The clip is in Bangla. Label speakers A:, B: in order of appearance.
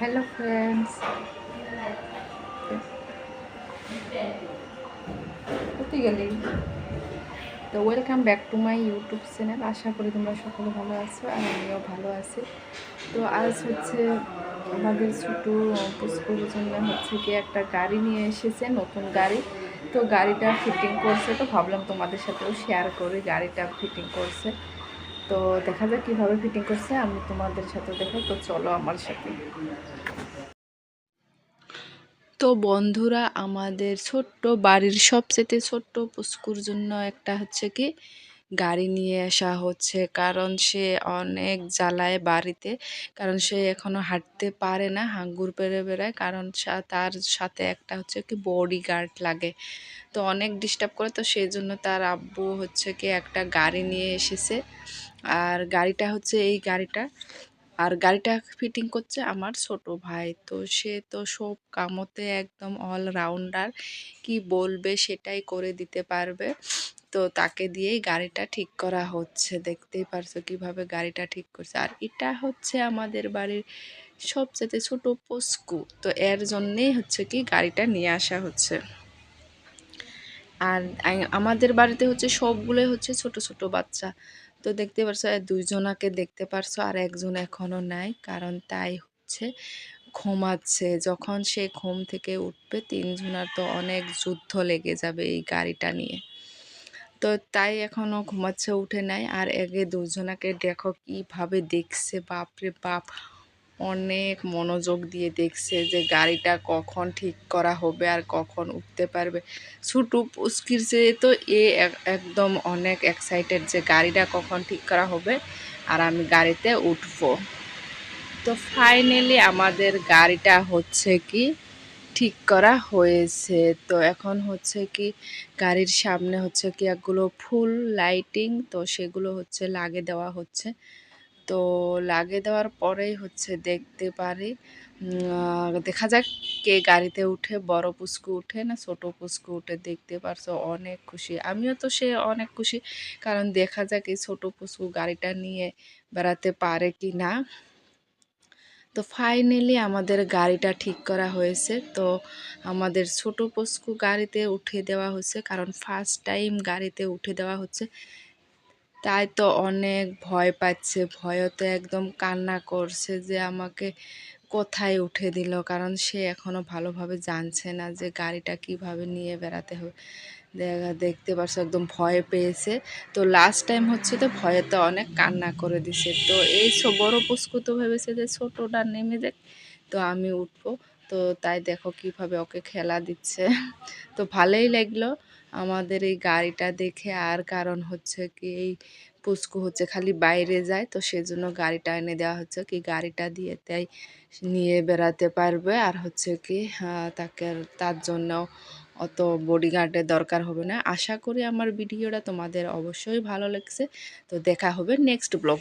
A: হ্যালো ফ্রেন্ডস কোথায় গেলি তো welcome back to my YouTube channel আশা করি তোমরা সকলে ভালো আছো আর আমিও ভালো আছি। তো আজ হচ্ছে আমাদের ছোটো পুষ্কর জন্য হচ্ছে কি একটা গাড়ি নিয়ে এসেছে, নতুন গাড়ি। তো গাড়িটা ফিটিং করছে। তো ভাবলাম তোমাদের সাথেও শেয়ার করি। গাড়িটা ফিটিং করছে। তো দেখা যাক কীভাবে ফিটিং করছে, আমি তোমাদের সাথে দেখো তো চলো আমার সাথে। তো বন্ধুরা, আমাদের ছোট্ট বাড়ির সবচেয়ে ছোট্ট পুষ্কুর জন্য একটা হচ্ছে কি গাড়ি নিয়ে আসা হচ্ছে। কারণ সে অনেক জ্বালায় বাড়িতে। কারণ সে এখনও হাঁটতে পারে না, হাঙ্গুর পেরে বেড়ায়। কারণ তার সাথে একটা হচ্ছে কি বডি গার্ড লাগে। তো অনেক ডিস্টার্ব করে। তো সেই জন্য তার আব্বু হচ্ছে কি একটা গাড়ি নিয়ে এসেছে। আর গাড়িটা হচ্ছে এই গাড়িটা। আর গাড়িটা ফিটিং করছে আমার ছোট ভাই। তো সে তো সব কামতে একদম অলরাউন্ডার কি বলবে সেটাই করে দিতে পারবে। তো তাকে দিয়েই গাড়িটা ঠিক করা হচ্ছে। দেখতেই পারছ কীভাবে গাড়িটা ঠিক করছে। আর এটা হচ্ছে আমাদের বাড়ির সবচেয়ে ছোট পস্কু। তো এর জন্যেই হচ্ছে কি গাড়িটা নিয়ে আসা হচ্ছে। আর আমাদের বাড়িতে হচ্ছে সবগুলোই হচ্ছে ছোট ছোট বাচ্চা। তো দেখতে পারছ দুইজনাকে দেখতে পারছ আর একজন এখনও নাই। কারণ তাই হচ্ছে ঘুমাচ্ছে। যখন সে ঘুম থেকে উঠবে, তিনজনার তো অনেক যুদ্ধ লেগে যাবে এই গাড়িটা নিয়ে। তো তাই এখনও ঘুমাচ্ছে, উঠে নাই। আর এগে দুজনাকে দেখো কীভাবে দেখছে, বাপরে বাপ! অনেক মনোযোগ দিয়ে দেখছে যে গাড়িটা কখন ঠিক করা হবে আর কখন উঠতে পারবে। ছুটু পুস্কির যে তো এ একদম অনেক এক্সাইটেড যে গাড়িটা কখন ঠিক করা হবে আর আমি গাড়িতে উঠবো। তো ফাইনালি আমাদের গাড়িটা হচ্ছে কি ঠিক করা হয়েছে। তো এখন হচ্ছে কি গাড়ির সামনে হচ্ছে কি একগুলো ফুল লাইটিং, তো সেগুলো হচ্ছে লাগে দেওয়া হচ্ছে। তো লাগে দেওয়ার পরেই হচ্ছে দেখতে পারি দেখা যাক কে গাড়িতে উঠে, বড় পুস্কু উঠে না ছোট পুস্কু উঠে দেখতে পারছ, অনেক খুশি। আমিও তো সে অনেক খুশি, কারণ দেখা যাক এই ছোট পুস্কু গাড়িটা নিয়ে বেড়াতে পারে কি না। তো ফাইনালি আমাদের গাড়িটা ঠিক করা হয়েছে। তো আমাদের ছোট পস্কু গাড়িতে উঠে দেওয়া হচ্ছে, কারণ ফার্স্ট টাইম গাড়িতে উঠে দেওয়া হচ্ছে। তাই তো অনেক ভয় পাচ্ছে, ভয়ও তো একদম কান্না করছে যে আমাকে কোথায় উঠে দিল? কারণ সে এখনও ভালোভাবে জানছে না যে গাড়িটা কীভাবে নিয়ে বেড়াতে হবে। দেখা, দেখতে পারছ, একদম ভয় পেয়েছে। তো লাস্ট টাইম হচ্ছে তো ভয়েতে অনেক কান্না করে দিছে। তো এই সব বড় পুষ্কু তো ভেবেছে যে ছোটোটা নেমে যাক, তো আমি উঠবো। তো তাই দেখো কীভাবে ওকে খেলা দিচ্ছে। তো ভালোই লাগল আমাদের এই গাড়িটা দেখে। আর কারণ হচ্ছে কি, এই পুস্কু হচ্ছে খালি বাইরে যায়, তো সেজন্য গাড়িটা এনে দেওয়া হচ্ছে কি গাড়িটা দিয়ে তাই নিয়ে বেড়াতে পারবে। আর হচ্ছে কি তাকে তার জন্য অত বডিগার্ডের দরকার হবে না। আশা করি আমার ভিডিওটা তোমাদের অবশ্যই ভালো লাগছে। তো দেখা হবে নেক্সট ব্লগ